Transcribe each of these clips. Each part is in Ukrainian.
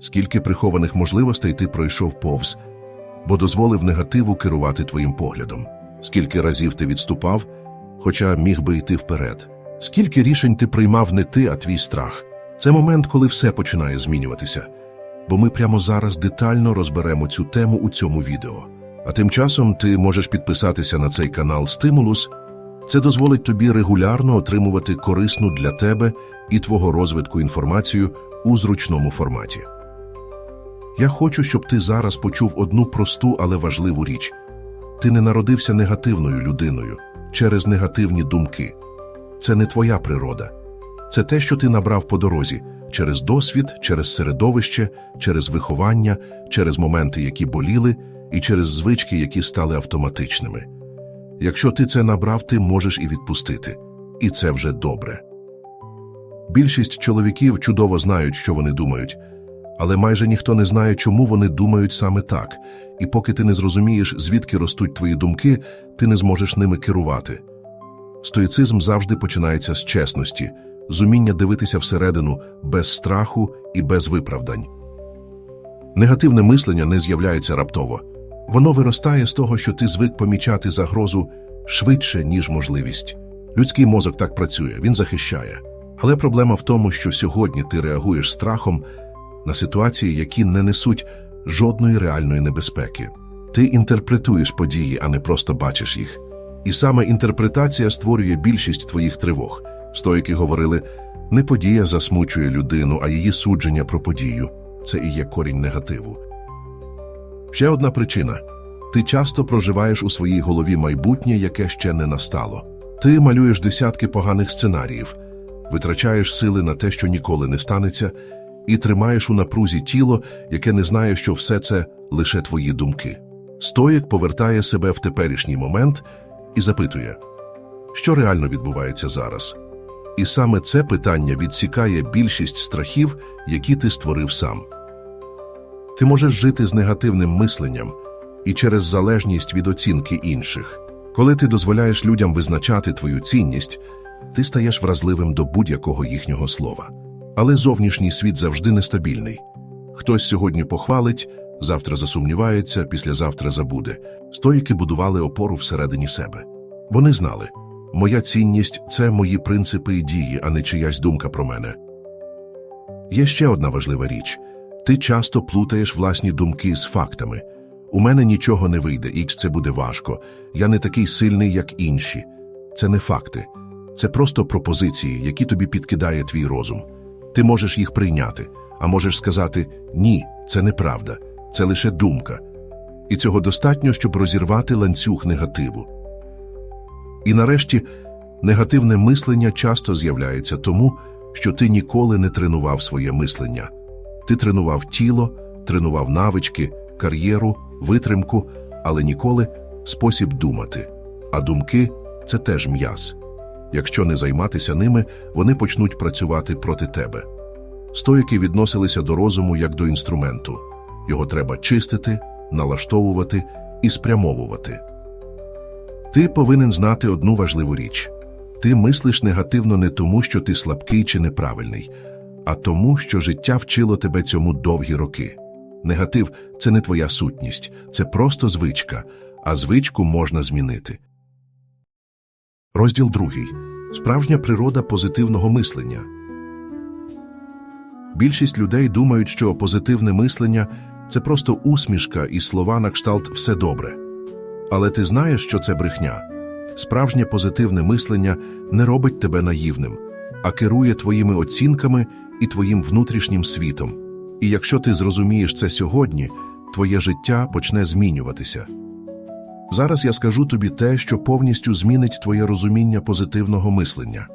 скільки прихованих можливостей ти пройшов повз, бо дозволив негативу керувати твоїм поглядом, скільки разів ти відступав, хоча міг би йти вперед, скільки рішень ти приймав не ти, а твій страх. Це момент, коли все починає змінюватися. Бо ми прямо зараз детально розберемо цю тему у цьому відео. А тим часом ти можеш підписатися на цей канал Стимулус. Це дозволить тобі регулярно отримувати корисну для тебе і твого розвитку інформацію у зручному форматі. Я хочу, щоб ти зараз почув одну просту, але важливу річ. Ти не народився негативною людиною через негативні думки. Це не твоя природа. Це те, що ти набрав по дорозі через досвід, через середовище, через виховання, через моменти, які боліли, і через звички, які стали автоматичними. Якщо ти це набрав, ти можеш і відпустити. І це вже добре. Більшість чоловіків чудово знають, що вони думають, але майже ніхто не знає, чому вони думають саме так, і поки ти не зрозумієш, звідки ростуть твої думки, ти не зможеш ними керувати. Стоїцизм завжди починається з чесності, з уміння дивитися всередину без страху і без виправдань. Негативне мислення не з'являється раптово. Воно виростає з того, що ти звик помічати загрозу швидше, ніж можливість. Людський мозок так працює, він захищає. Але проблема в тому, що сьогодні ти реагуєш страхом на ситуації, які не несуть жодної реальної небезпеки. Ти інтерпретуєш події, а не просто бачиш їх. І саме інтерпретація створює більшість твоїх тривог. Стоїки говорили, не подія засмучує людину, а її судження про подію. Це і є корінь негативу. Ще одна причина ти часто проживаєш у своїй голові майбутнє, яке ще не настало. Ти малюєш десятки поганих сценаріїв, витрачаєш сили на те, що ніколи не станеться, і тримаєш у напрузі тіло, яке не знає, що все це лише твої думки. Стоїк повертає себе в теперішній момент і запитує, що реально відбувається зараз. І саме це питання відсікає більшість страхів, які ти створив сам. Ти можеш жити з негативним мисленням і через залежність від оцінки інших. Коли ти дозволяєш людям визначати твою цінність, ти стаєш вразливим до будь-якого їхнього слова. Але зовнішній світ завжди нестабільний. Хтось сьогодні похвалить, завтра засумнівається, післязавтра забуде. Стоїки будували опору всередині себе. Вони знали, моя цінність це мої принципи і дії, а не чиясь думка про мене. Є ще одна важлива річ ти часто плутаєш власні думки з фактами. У мене нічого не вийде, і це буде важко. Я не такий сильний, як інші. Це не факти, це просто пропозиції, які тобі підкидає твій розум. Ти можеш їх прийняти, а можеш сказати ні, це неправда, це лише думка. І цього достатньо, щоб розірвати ланцюг негативу. І нарешті негативне мислення часто з'являється тому, що ти ніколи не тренував своє мислення. Ти тренував тіло, тренував навички, кар'єру, витримку, але ніколи спосіб думати. А думки це теж м'яз. Якщо не займатися ними, вони почнуть працювати проти тебе. Стоїки відносилися до розуму як до інструменту. Його треба чистити, налаштовувати і спрямовувати. Ти повинен знати одну важливу річ ти мислиш негативно не тому, що ти слабкий чи неправильний, а тому, що життя вчило тебе цьому довгі роки. Негатив це не твоя сутність, це просто звичка, а звичку можна змінити. Розділ другий. Справжня природа позитивного мислення. Більшість людей думають, що позитивне мислення це просто усмішка і слова на кшталт все добре. Але ти знаєш, що це брехня. Справжнє позитивне мислення не робить тебе наївним, а керує твоїми оцінками і твоїм внутрішнім світом. І якщо ти зрозумієш це сьогодні, твоє життя почне змінюватися. Зараз я скажу тобі те, що повністю змінить твоє розуміння позитивного мислення.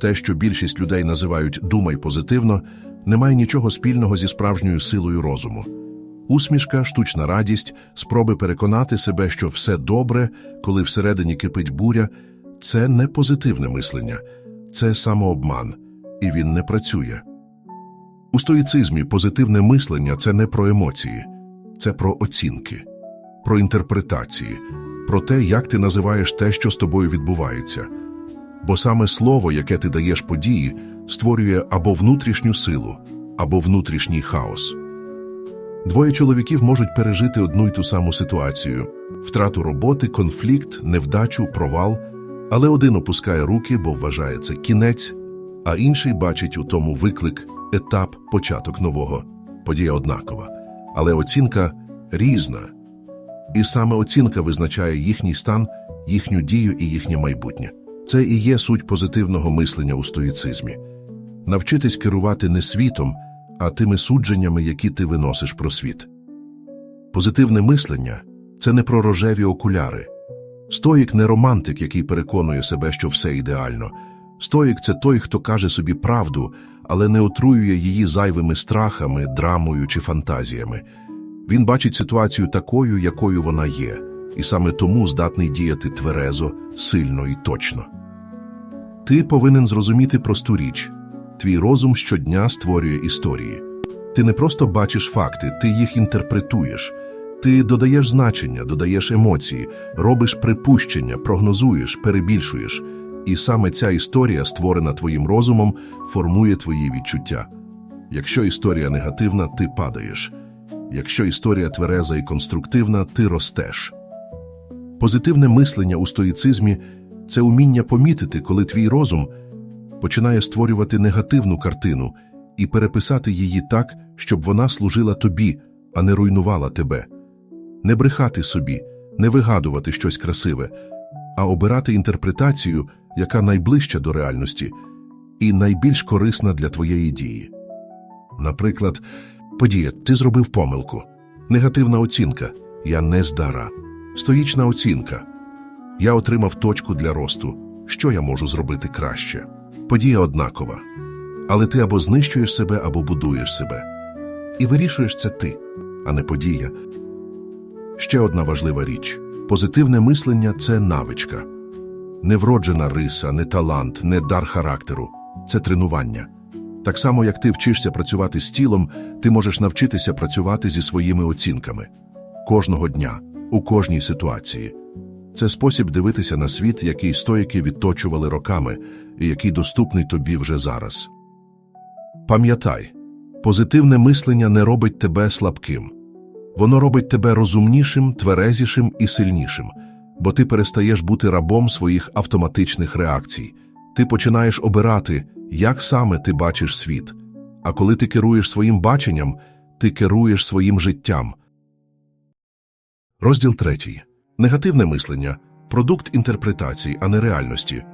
Те, що більшість людей називають думай позитивно, не має нічого спільного зі справжньою силою розуму. Усмішка, штучна радість, спроби переконати себе, що все добре, коли всередині кипить буря, це не позитивне мислення, це самообман, і він не працює. У стоїцизмі позитивне мислення це не про емоції, це про оцінки, про інтерпретації, про те, як ти називаєш те, що з тобою відбувається. Бо саме слово, яке ти даєш події, створює або внутрішню силу, або внутрішній хаос. Двоє чоловіків можуть пережити одну й ту саму ситуацію: втрату роботи, конфлікт, невдачу, провал. Але один опускає руки, бо вважає це кінець, а інший бачить у тому виклик, етап, початок нового. Подія однакова. Але оцінка різна. І саме оцінка визначає їхній стан, їхню дію і їхнє майбутнє. Це і є суть позитивного мислення у стоїцизмі. Навчитись керувати не світом, а тими судженнями, які ти виносиш про світ. Позитивне мислення це не про рожеві окуляри. Стоїк не романтик, який переконує себе, що все ідеально. Стоїк це той, хто каже собі правду, але не отруює її зайвими страхами, драмою чи фантазіями. Він бачить ситуацію такою, якою вона є, і саме тому здатний діяти тверезо, сильно і точно. Ти повинен зрозуміти просту річ. Твій розум щодня створює історії. Ти не просто бачиш факти, ти їх інтерпретуєш. Ти додаєш значення, додаєш емоції, робиш припущення, прогнозуєш, перебільшуєш. І саме ця історія, створена твоїм розумом, формує твої відчуття. Якщо історія негативна, ти падаєш. Якщо історія твереза і конструктивна, ти ростеш. Позитивне мислення у стоїцизмі це уміння помітити, коли твій розум починає створювати негативну картину і переписати її так, щоб вона служила тобі, а не руйнувала тебе. Не брехати собі, не вигадувати щось красиве, а обирати інтерпретацію, яка найближча до реальності і найбільш корисна для твоєї дії. Наприклад, подія, ти зробив помилку, негативна оцінка, я не здара, стоїчна оцінка. Я отримав точку для росту, що я можу зробити краще. Подія однакова. Але ти або знищуєш себе, або будуєш себе. І вирішуєш це ти, а не подія. Ще одна важлива річ позитивне мислення це навичка. Не вроджена риса, не талант, не дар характеру це тренування. Так само, як ти вчишся працювати з тілом, ти можеш навчитися працювати зі своїми оцінками кожного дня, у кожній ситуації. Це спосіб дивитися на світ, який стоїки відточували роками, і який доступний тобі вже зараз. Пам'ятай, позитивне мислення не робить тебе слабким. Воно робить тебе розумнішим, тверезішим і сильнішим, бо ти перестаєш бути рабом своїх автоматичних реакцій. Ти починаєш обирати, як саме ти бачиш світ. А коли ти керуєш своїм баченням, ти керуєш своїм життям. Розділ третій. Негативне мислення продукт інтерпретацій, а не реальності.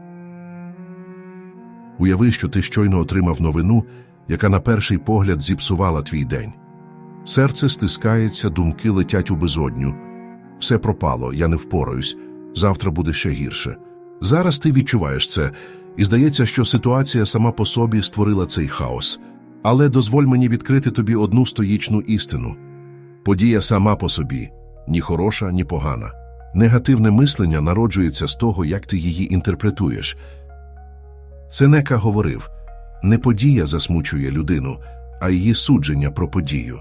Уяви, що ти щойно отримав новину, яка на перший погляд зіпсувала твій день. Серце стискається, думки летять у безодню. Все пропало, я не впораюсь. Завтра буде ще гірше. Зараз ти відчуваєш це, і здається, що ситуація сама по собі створила цей хаос. Але дозволь мені відкрити тобі одну стоїчну істину. Подія сама по собі ні хороша, ні погана. Негативне мислення народжується з того, як ти її інтерпретуєш. Сенека говорив не подія засмучує людину, а її судження про подію.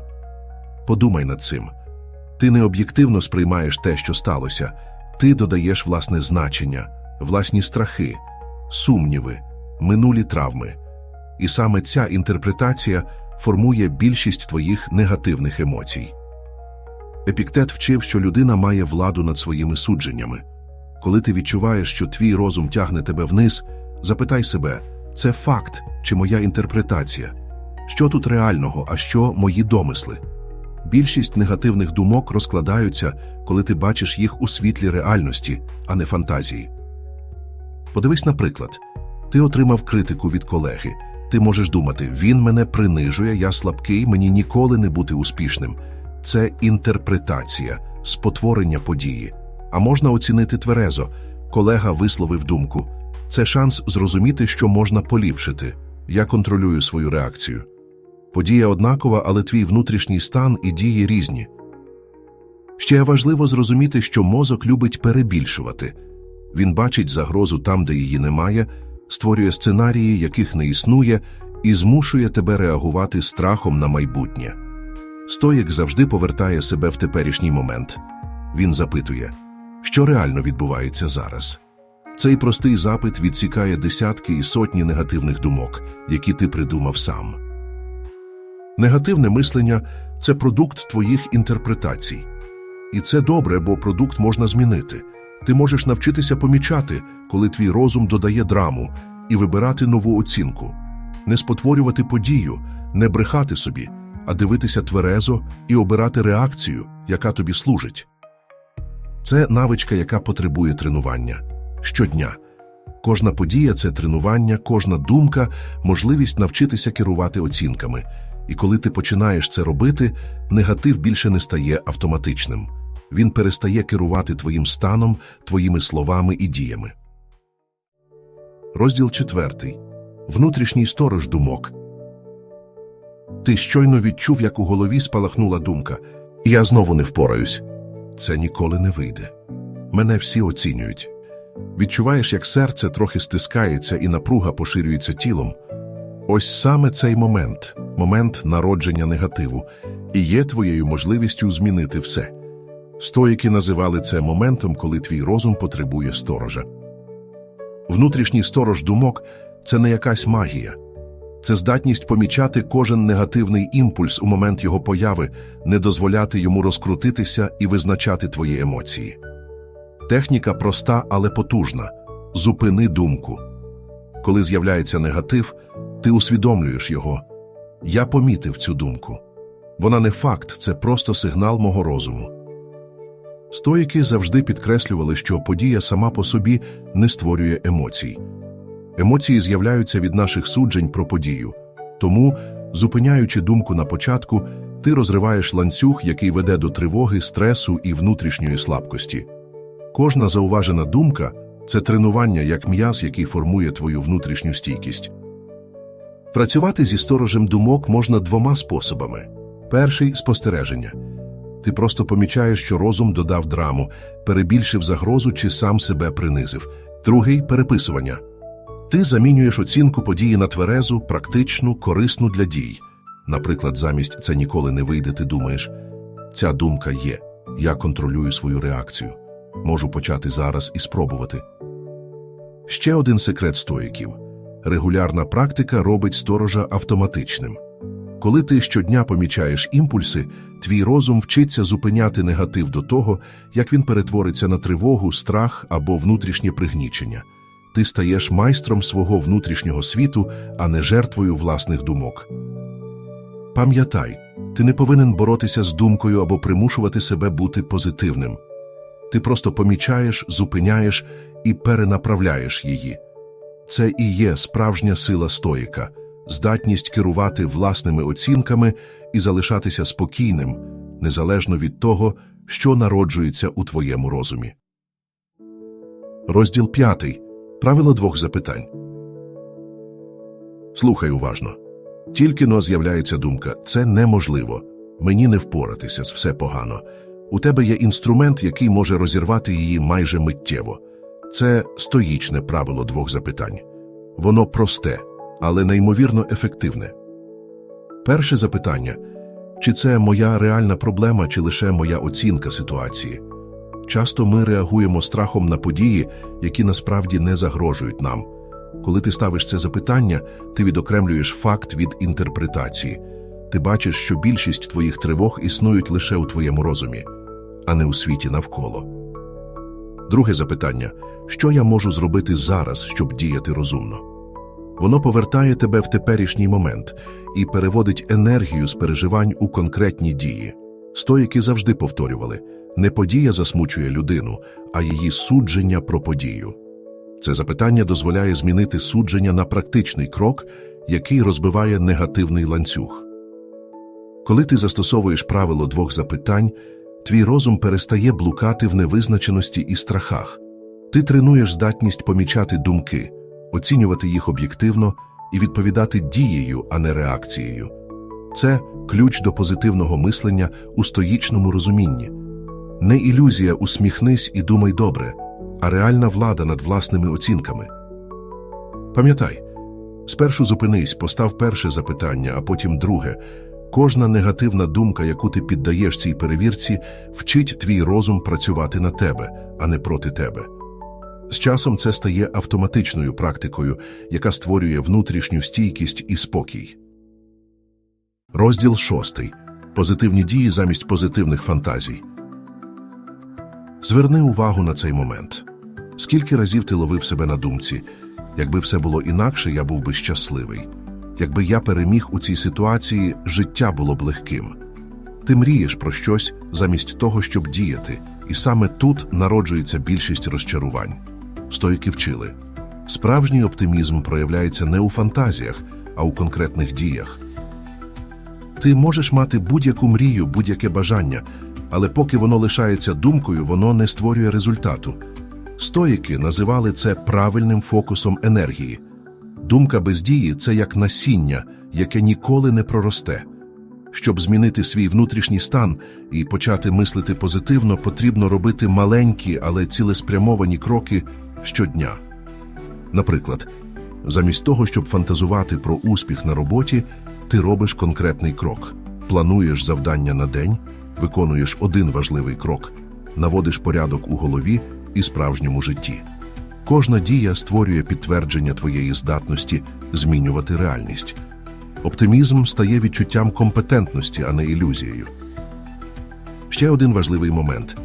Подумай над цим. Ти не об'єктивно сприймаєш те, що сталося, ти додаєш власне значення, власні страхи, сумніви, минулі травми. І саме ця інтерпретація формує більшість твоїх негативних емоцій. Епіктет вчив, що людина має владу над своїми судженнями. Коли ти відчуваєш, що твій розум тягне тебе вниз, запитай себе, це факт чи моя інтерпретація? Що тут реального, а що мої домисли? Більшість негативних думок розкладаються, коли ти бачиш їх у світлі реальності, а не фантазії. Подивись, наприклад, ти отримав критику від колеги. Ти можеш думати, він мене принижує, я слабкий, мені ніколи не бути успішним. Це інтерпретація, спотворення події. А можна оцінити тверезо. Колега висловив думку. Це шанс зрозуміти, що можна поліпшити. Я контролюю свою реакцію. Подія однакова, але твій внутрішній стан і дії різні. Ще важливо зрозуміти, що мозок любить перебільшувати. Він бачить загрозу там, де її немає, створює сценарії, яких не існує, і змушує тебе реагувати страхом на майбутнє. Стоїк завжди повертає себе в теперішній момент. Він запитує, що реально відбувається зараз. Цей простий запит відсікає десятки і сотні негативних думок, які ти придумав сам. Негативне мислення це продукт твоїх інтерпретацій. І це добре, бо продукт можна змінити. Ти можеш навчитися помічати, коли твій розум додає драму, і вибирати нову оцінку, не спотворювати подію, не брехати собі, а дивитися тверезо і обирати реакцію, яка тобі служить. Це навичка, яка потребує тренування щодня. Кожна подія це тренування, кожна думка можливість навчитися керувати оцінками. І коли ти починаєш це робити, негатив більше не стає автоматичним. Він перестає керувати твоїм станом, твоїми словами і діями. Розділ четвертий. Внутрішній сторож думок. Ти щойно відчув, як у голові спалахнула думка. Я знову не впораюсь. Це ніколи не вийде. Мене всі оцінюють. Відчуваєш, як серце трохи стискається і напруга поширюється тілом. Ось саме цей момент, момент народження негативу, і є твоєю можливістю змінити все. Стоїки називали це моментом, коли твій розум потребує сторожа. Внутрішній сторож думок це не якась магія. Це здатність помічати кожен негативний імпульс у момент його появи, не дозволяти йому розкрутитися і визначати твої емоції. Техніка проста, але потужна. Зупини думку. Коли з'являється негатив, ти усвідомлюєш його. Я помітив цю думку. Вона не факт, це просто сигнал мого розуму. Стоїки завжди підкреслювали, що подія сама по собі не створює емоцій. Емоції з'являються від наших суджень про подію. Тому, зупиняючи думку на початку, ти розриваєш ланцюг, який веде до тривоги, стресу і внутрішньої слабкості. Кожна зауважена думка це тренування як м'яз, який формує твою внутрішню стійкість. Працювати зі сторожем думок можна двома способами. Перший спостереження. Ти просто помічаєш, що розум додав драму, перебільшив загрозу чи сам себе принизив. Другий переписування. Ти замінюєш оцінку події на тверезу, практичну, корисну для дій. Наприклад, замість це ніколи не вийде, ти думаєш, ця думка є, я контролюю свою реакцію. Можу почати зараз і спробувати. Ще один секрет стоїків. Регулярна практика робить сторожа автоматичним. Коли ти щодня помічаєш імпульси, твій розум вчиться зупиняти негатив до того, як він перетвориться на тривогу, страх або внутрішнє пригнічення. Ти стаєш майстром свого внутрішнього світу, а не жертвою власних думок. Пам'ятай, ти не повинен боротися з думкою або примушувати себе бути позитивним. Ти просто помічаєш, зупиняєш і перенаправляєш її. Це і є справжня сила стоїка, здатність керувати власними оцінками і залишатися спокійним, незалежно від того, що народжується у твоєму розумі. Розділ п'ятий. Правило двох запитань. Слухай уважно. Тільки но з'являється думка це неможливо. Мені не впоратися, все погано. У тебе є інструмент, який може розірвати її майже миттєво. Це стоїчне правило двох запитань. Воно просте, але неймовірно ефективне. Перше запитання чи це моя реальна проблема, чи лише моя оцінка ситуації? Часто ми реагуємо страхом на події, які насправді не загрожують нам. Коли ти ставиш це запитання, ти відокремлюєш факт від інтерпретації. Ти бачиш, що більшість твоїх тривог існують лише у твоєму розумі, а не у світі навколо. Друге запитання що я можу зробити зараз, щоб діяти розумно? Воно повертає тебе в теперішній момент і переводить енергію з переживань у конкретні дії. Стоїки завжди повторювали не подія засмучує людину, а її судження про подію. Це запитання дозволяє змінити судження на практичний крок, який розбиває негативний ланцюг. Коли ти застосовуєш правило двох запитань, твій розум перестає блукати в невизначеності і страхах. Ти тренуєш здатність помічати думки, оцінювати їх об'єктивно і відповідати дією, а не реакцією. Це ключ до позитивного мислення у стоїчному розумінні. Не ілюзія усміхнись і думай добре, а реальна влада над власними оцінками. Пам'ятай, спершу зупинись, постав перше запитання, а потім друге. Кожна негативна думка, яку ти піддаєш цій перевірці, вчить твій розум працювати на тебе, а не проти тебе. З часом це стає автоматичною практикою, яка створює внутрішню стійкість і спокій. Розділ шостий. позитивні дії замість позитивних фантазій. Зверни увагу на цей момент. Скільки разів ти ловив себе на думці, якби все було інакше, я був би щасливий. Якби я переміг у цій ситуації, життя було б легким. Ти мрієш про щось замість того, щоб діяти, і саме тут народжується більшість розчарувань. Стоїки вчили. Справжній оптимізм проявляється не у фантазіях, а у конкретних діях. Ти можеш мати будь-яку мрію, будь-яке бажання, але поки воно лишається думкою, воно не створює результату. Стоїки називали це правильним фокусом енергії. Думка без дії це як насіння, яке ніколи не проросте. Щоб змінити свій внутрішній стан і почати мислити позитивно, потрібно робити маленькі, але цілеспрямовані кроки щодня. Наприклад, замість того, щоб фантазувати про успіх на роботі, ти робиш конкретний крок, плануєш завдання на день, виконуєш один важливий крок, наводиш порядок у голові і справжньому житті. Кожна дія створює підтвердження твоєї здатності змінювати реальність. Оптимізм стає відчуттям компетентності, а не ілюзією. Ще один важливий момент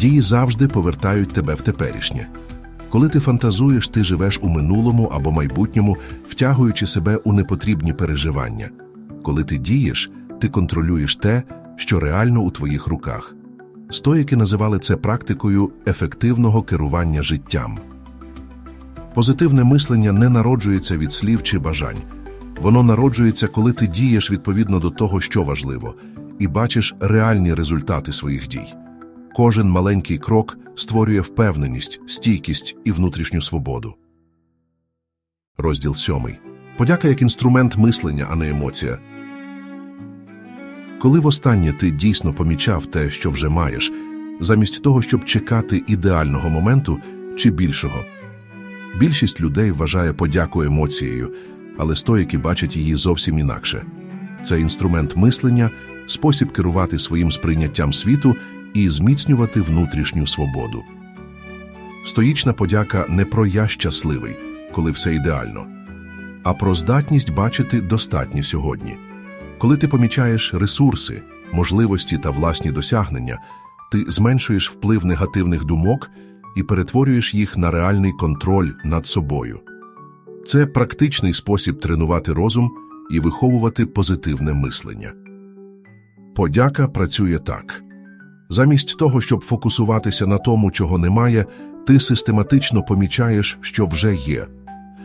дії завжди повертають тебе в теперішнє. Коли ти фантазуєш, ти живеш у минулому або майбутньому, втягуючи себе у непотрібні переживання. Коли ти дієш, ти контролюєш те, що реально у твоїх руках. Стоїки називали це практикою ефективного керування життям. Позитивне мислення не народжується від слів чи бажань. Воно народжується, коли ти дієш відповідно до того, що важливо, і бачиш реальні результати своїх дій. Кожен маленький крок створює впевненість, стійкість і внутрішню свободу. Розділ сьомий. Подяка як інструмент мислення, а не емоція. Коли востаннє ти дійсно помічав те, що вже маєш, замість того, щоб чекати ідеального моменту чи більшого. Більшість людей вважає подяку емоцією, але стоїки бачать її зовсім інакше. Це інструмент мислення, спосіб керувати своїм сприйняттям світу і зміцнювати внутрішню свободу. Стоїчна подяка не про я щасливий, коли все ідеально, а про здатність бачити достатнє сьогодні. Коли ти помічаєш ресурси, можливості та власні досягнення, ти зменшуєш вплив негативних думок і перетворюєш їх на реальний контроль над собою. Це практичний спосіб тренувати розум і виховувати позитивне мислення. Подяка працює так. Замість того, щоб фокусуватися на тому, чого немає, ти систематично помічаєш, що вже є.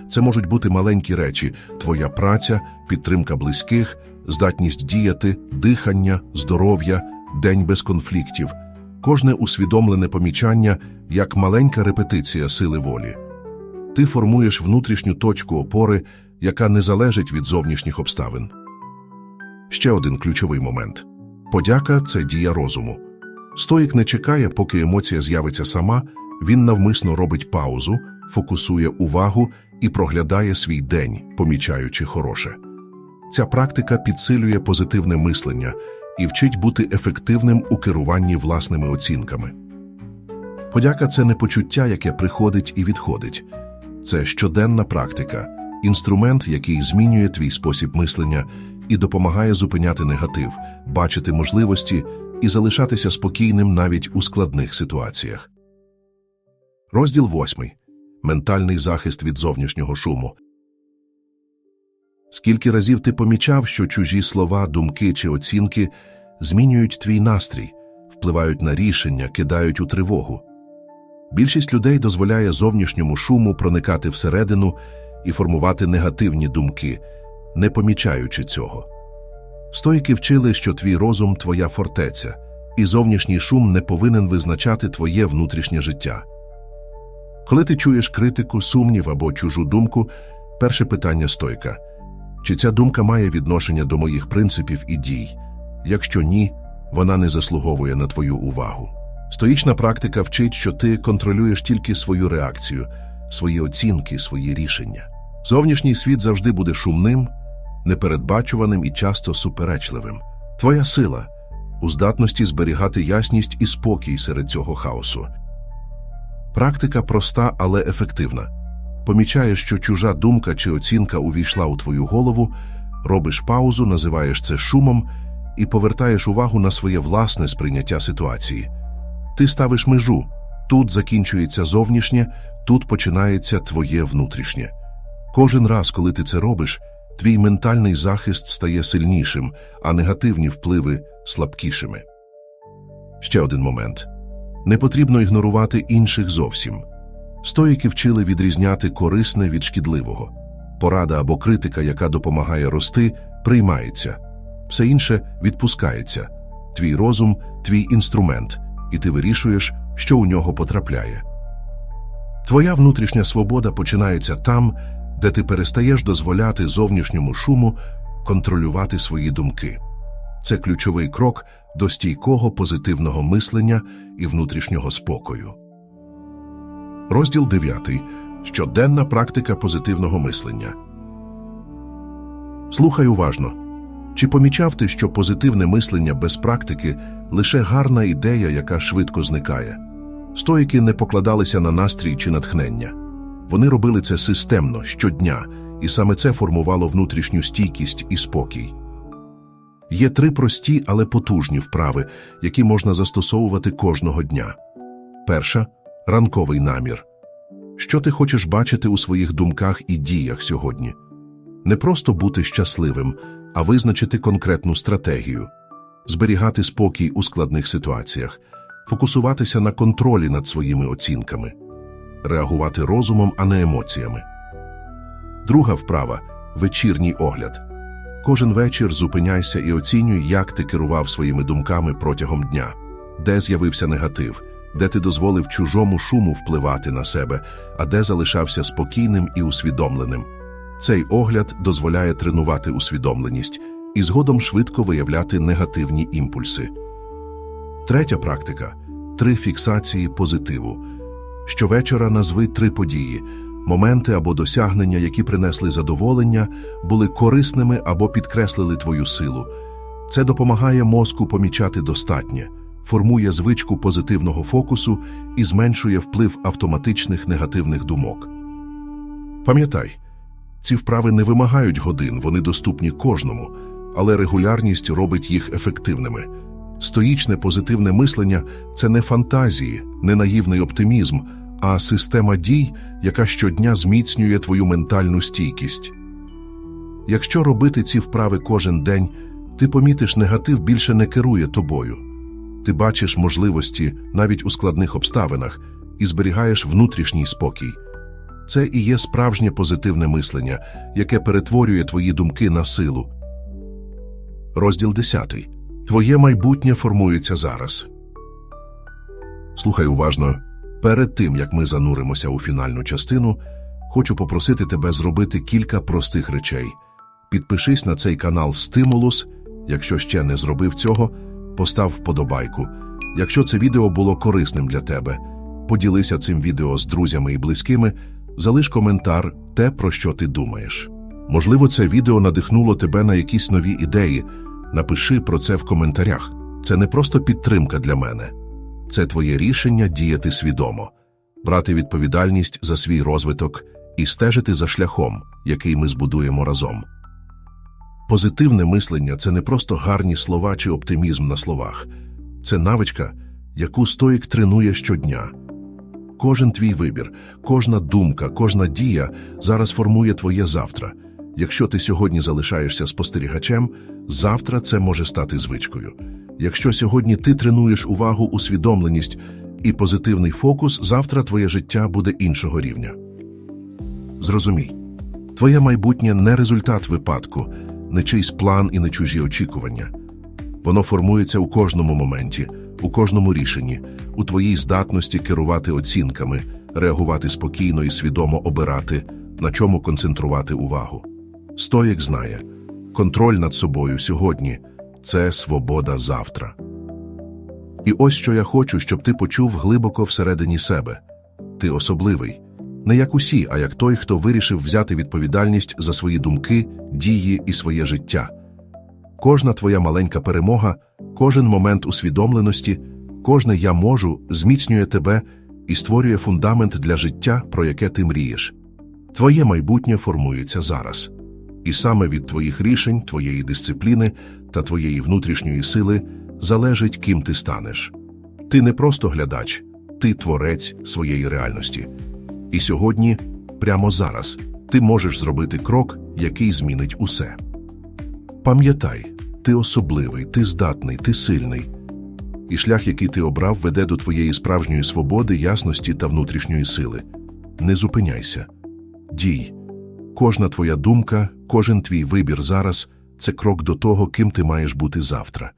Це можуть бути маленькі речі: твоя праця, підтримка близьких, здатність діяти, дихання, здоров'я, день без конфліктів, кожне усвідомлене помічання як маленька репетиція сили волі. Ти формуєш внутрішню точку опори, яка не залежить від зовнішніх обставин. Ще один ключовий момент подяка це дія розуму. Стоїк не чекає, поки емоція з'явиться сама, він навмисно робить паузу, фокусує увагу і проглядає свій день, помічаючи хороше. Ця практика підсилює позитивне мислення і вчить бути ефективним у керуванні власними оцінками. Подяка це не почуття, яке приходить і відходить, це щоденна практика, інструмент, який змінює твій спосіб мислення і допомагає зупиняти негатив, бачити можливості і залишатися спокійним навіть у складних ситуаціях. Розділ 8. Ментальний захист від зовнішнього шуму. Скільки разів ти помічав, що чужі слова, думки чи оцінки змінюють твій настрій, впливають на рішення, кидають у тривогу. Більшість людей дозволяє зовнішньому шуму проникати всередину і формувати негативні думки, не помічаючи цього. Стоїки вчили, що твій розум твоя фортеця, і зовнішній шум не повинен визначати твоє внутрішнє життя. Коли ти чуєш критику, сумнів або чужу думку, перше питання стойка чи ця думка має відношення до моїх принципів і дій? Якщо ні, вона не заслуговує на твою увагу. Стоїчна практика вчить, що ти контролюєш тільки свою реакцію, свої оцінки, свої рішення. Зовнішній світ завжди буде шумним, непередбачуваним і часто суперечливим. Твоя сила у здатності зберігати ясність і спокій серед цього хаосу. Практика проста, але ефективна. Помічаєш, що чужа думка чи оцінка увійшла у твою голову, робиш паузу, називаєш це шумом і повертаєш увагу на своє власне сприйняття ситуації. Ти ставиш межу. Тут закінчується зовнішнє, тут починається твоє внутрішнє. Кожен раз, коли ти це робиш, твій ментальний захист стає сильнішим, а негативні впливи слабкішими. Ще один момент. Не потрібно ігнорувати інших зовсім. Стоїки вчили відрізняти корисне від шкідливого. Порада або критика, яка допомагає рости, приймається. Все інше відпускається. Твій розум твій інструмент, і ти вирішуєш, що у нього потрапляє. Твоя внутрішня свобода починається там, де ти перестаєш дозволяти зовнішньому шуму контролювати свої думки. Це ключовий крок до стійкого позитивного мислення і внутрішнього спокою. Розділ 9. Щоденна практика позитивного мислення. Слухай уважно. Чи помічав ти, що позитивне мислення без практики лише гарна ідея, яка швидко зникає? Стоїки не покладалися на настрій чи натхнення. Вони робили це системно, щодня, і саме це формувало внутрішню стійкість і спокій. Є три прості, але потужні вправи, які можна застосовувати кожного дня. Перша ранковий намір. Що ти хочеш бачити у своїх думках і діях сьогодні? Не просто бути щасливим, а визначити конкретну стратегію, зберігати спокій у складних ситуаціях, фокусуватися на контролі над своїми оцінками, реагувати розумом, а не емоціями. Друга вправа вечірній огляд. Кожен вечір зупиняйся і оцінюй, як ти керував своїми думками протягом дня, де з'явився негатив, де ти дозволив чужому шуму впливати на себе, а де залишався спокійним і усвідомленим. Цей огляд дозволяє тренувати усвідомленість і згодом швидко виявляти негативні імпульси. Третя практика три фіксації позитиву. Щовечора назви три події, моменти або досягнення, які принесли задоволення, були корисними або підкреслили твою силу. Це допомагає мозку помічати достатнє, формує звичку позитивного фокусу і зменшує вплив автоматичних негативних думок. Пам'ятай, ці вправи не вимагають годин, вони доступні кожному, але регулярність робить їх ефективними. Стоїчне позитивне мислення це не фантазії, не наївний оптимізм, а система дій, яка щодня зміцнює твою ментальну стійкість. Якщо робити ці вправи кожен день, ти помітиш, негатив більше не керує тобою. Ти бачиш можливості навіть у складних обставинах і зберігаєш внутрішній спокій. Це і є справжнє позитивне мислення, яке перетворює твої думки на силу. Розділ 10. Твоє майбутнє формується зараз. Слухай уважно. Перед тим, як ми зануримося у фінальну частину, хочу попросити тебе зробити кілька простих речей. Підпишись на цей канал Стимулус. Якщо ще не зробив цього, постав вподобайку. Якщо це відео було корисним для тебе, поділися цим відео з друзями і близькими, залиш коментар те, про що ти думаєш. Можливо, це відео надихнуло тебе на якісь нові ідеї. Напиши про це в коментарях. Це не просто підтримка для мене, це твоє рішення діяти свідомо, брати відповідальність за свій розвиток і стежити за шляхом, який ми збудуємо разом. Позитивне мислення це не просто гарні слова чи оптимізм на словах, це навичка, яку стоїк тренує щодня. Кожен твій вибір, кожна думка, кожна дія зараз формує твоє завтра. Якщо ти сьогодні залишаєшся спостерігачем, завтра це може стати звичкою. Якщо сьогодні ти тренуєш увагу, усвідомленість і позитивний фокус, завтра твоє життя буде іншого рівня. Зрозумій, твоє майбутнє не результат випадку, не чийсь план і не чужі очікування. Воно формується у кожному моменті, у кожному рішенні, у твоїй здатності керувати оцінками, реагувати спокійно і свідомо обирати, на чому концентрувати увагу. Стоїк знає, контроль над собою сьогодні це свобода завтра. І ось що я хочу, щоб ти почув глибоко всередині себе ти особливий, не як усі, а як той, хто вирішив взяти відповідальність за свої думки, дії і своє життя. Кожна твоя маленька перемога, кожен момент усвідомленості, кожне я можу зміцнює тебе і створює фундамент для життя, про яке ти мрієш. Твоє майбутнє формується зараз. І саме від твоїх рішень, твоєї дисципліни та твоєї внутрішньої сили залежить, ким ти станеш. Ти не просто глядач, ти творець своєї реальності. І сьогодні, прямо зараз, ти можеш зробити крок, який змінить усе. Пам'ятай, ти особливий, ти здатний, ти сильний. І шлях, який ти обрав, веде до твоєї справжньої свободи, ясності та внутрішньої сили. Не зупиняйся. Дій. Кожна твоя думка, кожен твій вибір зараз це крок до того, ким ти маєш бути завтра.